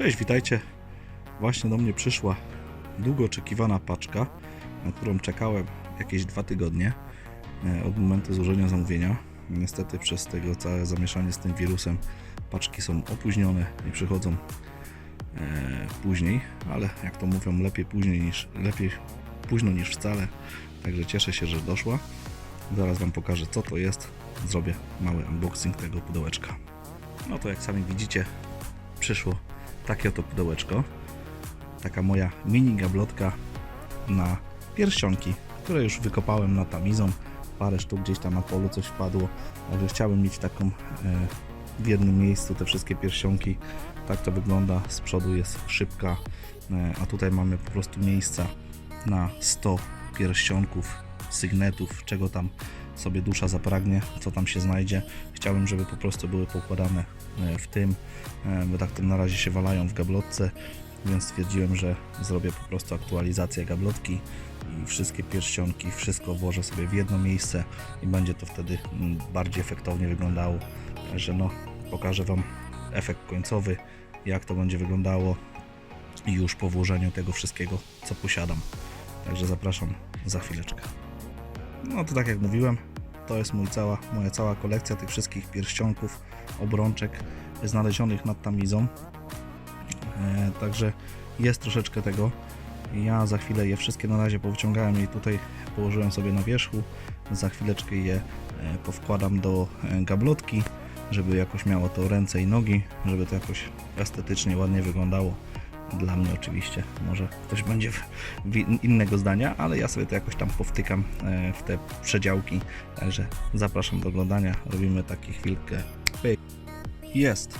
Cześć, witajcie. Właśnie do mnie przyszła długo oczekiwana paczka, na którą czekałem jakieś dwa tygodnie e, od momentu złożenia zamówienia. Niestety przez tego całe zamieszanie z tym wirusem paczki są opóźnione i przychodzą e, później, ale jak to mówią, lepiej później niż lepiej późno niż wcale. Także cieszę się, że doszła. Zaraz Wam pokażę co to jest. Zrobię mały unboxing tego pudełeczka. No to jak sami widzicie, przyszło takie oto pudełeczko. Taka moja mini gablotka na pierścionki, które już wykopałem na tamizą. Parę sztuk gdzieś tam na polu coś wpadło, także chciałem mieć taką e, w jednym miejscu te wszystkie pierścionki. Tak to wygląda. Z przodu jest szybka, e, a tutaj mamy po prostu miejsca na 100 pierścionków, sygnetów, czego tam sobie dusza zapragnie, co tam się znajdzie. Chciałem, żeby po prostu były poukładane e, w tym, e, bo tak to na razie się walają w gablotce, więc stwierdziłem, że zrobię po prostu aktualizację gablotki i wszystkie pierścionki, wszystko włożę sobie w jedno miejsce i będzie to wtedy mm, bardziej efektownie wyglądało. Także no, pokażę Wam efekt końcowy, jak to będzie wyglądało już po włożeniu tego wszystkiego, co posiadam. Także zapraszam za chwileczkę. No to tak jak mówiłem, to jest mój cała, moja cała kolekcja tych wszystkich pierścionków, obrączek znalezionych nad tamizą. E, także jest troszeczkę tego. Ja za chwilę je wszystkie na razie powyciągałem i tutaj położyłem sobie na wierzchu. Za chwileczkę je e, powkładam do e, gablotki, żeby jakoś miało to ręce i nogi, żeby to jakoś estetycznie ładnie wyglądało. Dla mnie oczywiście, może ktoś będzie innego zdania, ale ja sobie to jakoś tam powtykam e, w te przedziałki. Także zapraszam do oglądania. Robimy taki chwilkę. Pyk. Jest.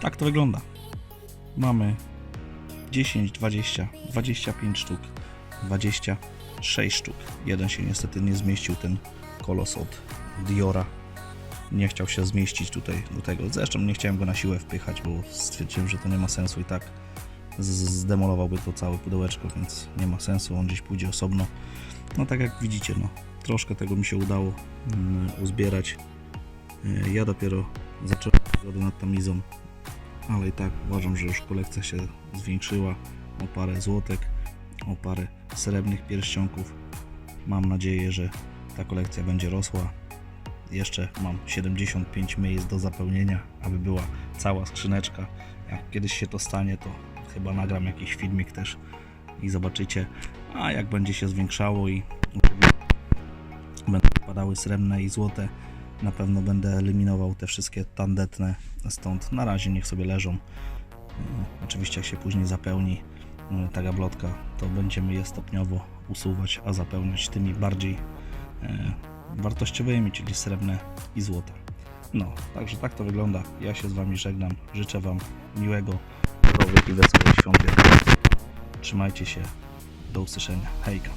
Tak to wygląda. Mamy 10, 20, 25 sztuk, 26 sztuk. Jeden się niestety nie zmieścił, ten kolos od Diora. Nie chciał się zmieścić tutaj do tego. Zresztą nie chciałem go na siłę wpychać, bo stwierdziłem, że to nie ma sensu i tak zdemolowałby to całe pudełeczko, więc nie ma sensu, on gdzieś pójdzie osobno. No tak jak widzicie, no, troszkę tego mi się udało mm, uzbierać. E, Ja dopiero zacząłem przygodę nad tamizą, ale i tak uważam, że już kolekcja się zwiększyła o parę złotek, o parę srebrnych pierścionków. Mam nadzieję, że ta kolekcja będzie rosła. Jeszcze mam 75 miejsc do zapełnienia, aby była cała skrzyneczka. Jak kiedyś się to stanie, to chyba nagram jakiś filmik też i zobaczycie. A jak będzie się zwiększało i będą padały srebrne i złote, na pewno będę eliminował te wszystkie tandetne stąd. Na razie niech sobie leżą. Mm, Oczywiście jak się później zapełni mm, ta gablotka, to będziemy je stopniowo usuwać, a zapełniać tymi bardziej e, wartościowymi, czyli srebrne i złote. No, także tak to wygląda. Ja się z Wami żegnam. Życzę Wam miłego, zdrowych i wesołych świąt. Trzymajcie się. Do usłyszenia. Hejka.